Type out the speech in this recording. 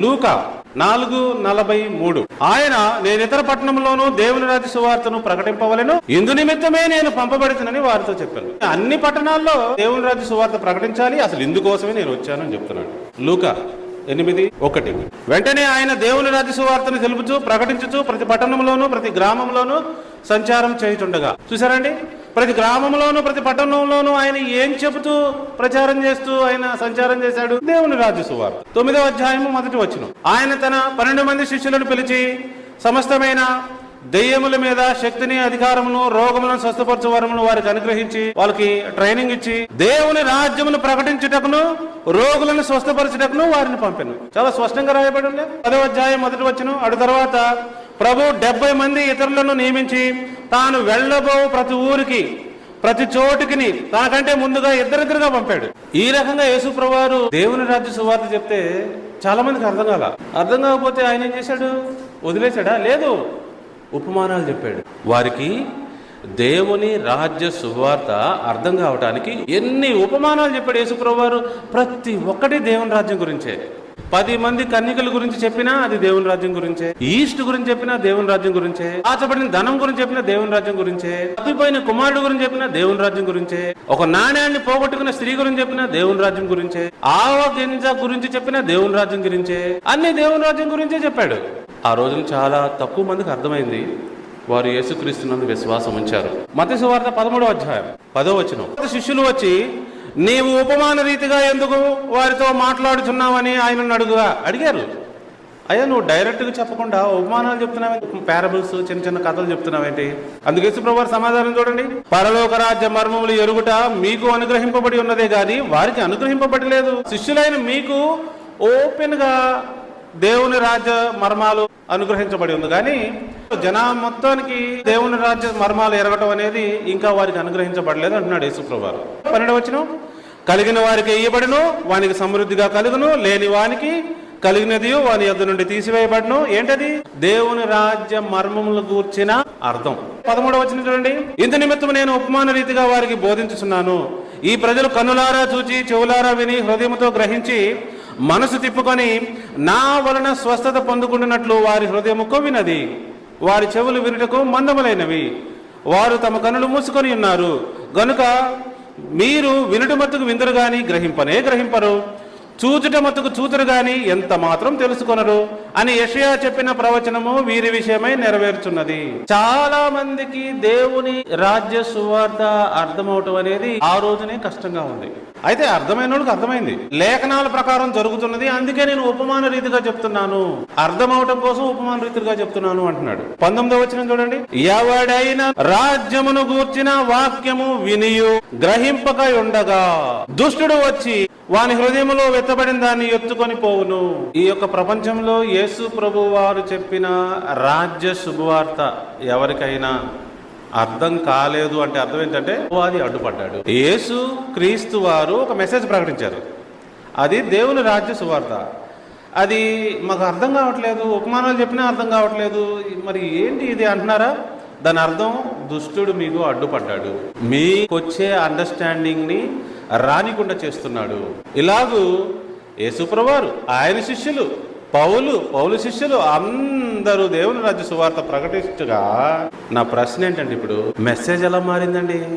లూకా నాలుగు నలభై మూడు. ఆయన నేను ఇతర పట్టణంలోనూ దేవుని రాతి సువార్తను ప్రకటింపవలను. ఇందు నిమిత్తమే నేను పంపబడుతునని వారితో చెప్పాను. అన్ని పట్టణాల్లో దేవుని రాతి సువార్త ప్రకటించాలి. అసలు ఇందుకోసమే నేను వచ్చానని చెప్తున్నాడు. లూకా ఎనిమిది ఒకటి. వెంటనే ఆయన దేవుని రాజ్య సువార్తను తెలుపుచూ ప్రకటించుచు ప్రతి పట్టణంలోనూ ప్రతి గ్రామంలోనూ సంచారం చేయుచుండగా. చూసారండి ప్రతి గ్రామంలోనూ ప్రతి పట్టణంలోనూ ఆయన ఏం చెబుతూ ప్రచారం చేస్తూ ఆయన సంచారం చేశాడు? దేవుని రాజ్య సువార్ తొమ్మిదవ అధ్యాయము మొదటి వచ్చిన ఆయన తన పన్నెండు మంది శిష్యులను పిలిచి సమస్తమైన దెయ్యముల మీద శక్తిని అధికారమును రోగములను స్వస్థపరచు వరమును వారికి అనుగ్రహించి వాళ్ళకి ట్రైనింగ్ ఇచ్చి దేవుని రాజ్యమును ప్రకటించుటకును రోగులను స్వస్థపరచుటకును వారిని పంపాను. చాలా స్పష్టంగా రాయబడి ఉంది పదవ అధ్యాయం మొదటి వచ్చిన అటు తర్వాత ప్రభు డెబ్బై మంది ఇతరులను నియమించి తాను వెళ్ళబో ప్రతి ఊరికి ప్రతి చోటుకిని తనకంటే ముందుగా ఇద్దరిద్దరుగా పంపాడు. ఈ రకంగా యేసు దేవుని రాజ్య సువార్త చెప్తే చాలా మందికి అర్థం కాల. అర్థం కాకపోతే ఆయన ఏం చేశాడు? వదిలేశాడా? లేదు. ఉపమానాలు చెప్పాడు. వారికి దేవుని రాజ్య సువార్త అర్థం కావటానికి ఎన్ని ఉపమానాలు చెప్పాడు యేసుప్రభు వారు ప్రతి ఒక్కటి దేవుని రాజ్యం గురించే. పది మంది కన్యకల గురించి చెప్పినా అది దేవుని రాజ్యం గురించే. ఈస్ట్ గురించి చెప్పినా దేవుని రాజ్యం గురించే. ఆచబడిన ధనం గురించి చెప్పినా దేవుని రాజ్యం గురించే. తప్పిపోయిన కుమారుడు గురించి చెప్పినా దేవుని రాజ్యం గురించే. ఒక నాణ్యాన్ని పోగొట్టుకున్న స్త్రీ గురించి చెప్పినా దేవుని రాజ్యం గురించే. ఆవ గింజ గురించి చెప్పినా దేవుని రాజ్యం గురించే. అన్ని దేవుని రాజ్యం గురించే చెప్పాడు. ఆ రోజున చాలా తక్కువ మందికి అర్థమైంది. వారు యేసుక్రీస్తునందు విశ్వాసం ఉంచారు మత సువార్త పదమూడవ అధ్యాయం. పదో వచ్చిన శిష్యులు వచ్చి నీవు ఉపమాన రీతిగా ఎందుకు వారితో మాట్లాడుచున్నావని ఆయనను అడుగుగా అడిగారు. అయ్యా నువ్వు డైరెక్ట్గా చెప్పకుండా ఉపమానాలు చెప్తున్నావు పారబుల్స్ చిన్న చిన్న కథలు చెప్తున్నావేంటి అందుకే యేసుప్రభు సమాధానం చూడండి. పరలోక రాజ్య మర్మములు ఎరుగుట మీకు అనుగ్రహింపబడి ఉన్నదే గాని వారికి అనుగ్రహింపబడలేదు. శిష్యులైన మీకు ఓపెన్గా దేవుని రాజ్య మర్మాలు అనుగ్రహించబడి ఉంది. కానీ జనా మొత్తానికి దేవుని రాజ్య మర్మాలు ఎరగటం అనేది ఇంకా వారికి అనుగ్రహించబడలేదు అంటున్నాడు యేసుప్రభు పన్నెండు వచ్చిన కలిగిన వారికి ఇయ్యబడును వానికి సమృద్ధిగా కలుగును లేని వానికి కలిగినది వాని యొద్ నుండి తీసివేయబడను. ఏంటది? దేవుని రాజ్య మర్మములు గూర్చిన అర్థం. పదమూడవ వచ్చిన చూడండి. ఇంత నిమిత్తం నేను ఉపమాన రీతిగా వారికి బోధించుచున్నాను. ఈ ప్రజలు కన్నులారా చూచి చెవులారా విని హృదయముతో గ్రహించి మనసు తిప్పుకొని నా వలన స్వస్థత పొందుకుంటున్నట్లు వారి హృదయము కొవినది వారి చెవులు వినుటకు మందములైనవి. వారు తమ కనులు మూసుకొని ఉన్నారు. గనుక మీరు వినుట మత్తుకు విందురు గాని గ్రహింపనే గ్రహింపరు. చూచుట మతుకు చూతురు గాని ఎంత మాత్రం తెలుసుకొనరు అని యషయా చెప్పిన ప్రవచనము వీరి విషయమై నెరవేర్చున్నది. చాలా మందికి దేవుని రాజ్య సువార్త అర్థమవటం అనేది ఆ రోజునే కష్టంగా ఉంది. అయితే అర్థమైన వాళ్ళకి అర్థమైంది. లేఖనాల ప్రకారం జరుగుతున్నది. అందుకే నేను ఉపమాన రీతిగా చెప్తున్నాను. అర్థమవటం కోసం ఉపమాన రీతిగా చెప్తున్నాను అంటున్నాడు. పంతొమ్మిదో వచ్చిన చూడండి. ఎవడైనా రాజ్యమును గూర్చిన వాక్యము వినియు గ్రహింపక ఉండగా దుష్టుడు వచ్చి వాని హృదయములో ఎత్తబడిన దాన్ని ఎత్తుకొని పోవును. ఈ యొక్క ప్రపంచంలో యేసు ప్రభు వారు చెప్పిన రాజ్య శుభవార్త ఎవరికైనా అర్థం కాలేదు అంటే అర్థం ఏంటంటే అది అడ్డుపడ్డాడు. యేసు క్రీస్తు వారు ఒక మెసేజ్ ప్రకటించారు. అది దేవుని రాజ్య శుభవార్త. అది మాకు అర్థం కావట్లేదు ఉపమానాలు చెప్పినా అర్థం కావట్లేదు. మరి ఏంటి ఇది అంటున్నారా? దాని అర్థం దుష్టుడు మీకు అడ్డుపడ్డాడు. మీకొచ్చే అండర్స్టాండింగ్ని రానికుండా చేస్తున్నాడు. ఇలాగూ యేసుప్రవారు ఆయన శిష్యులు పౌలు పౌలు శిష్యులు అందరూ దేవుని రాజ్య సువార్త ప్రకటించగా నా ప్రశ్న ఏంటంటే ఇప్పుడు? మెసేజ్ ఎలా మారిందండి?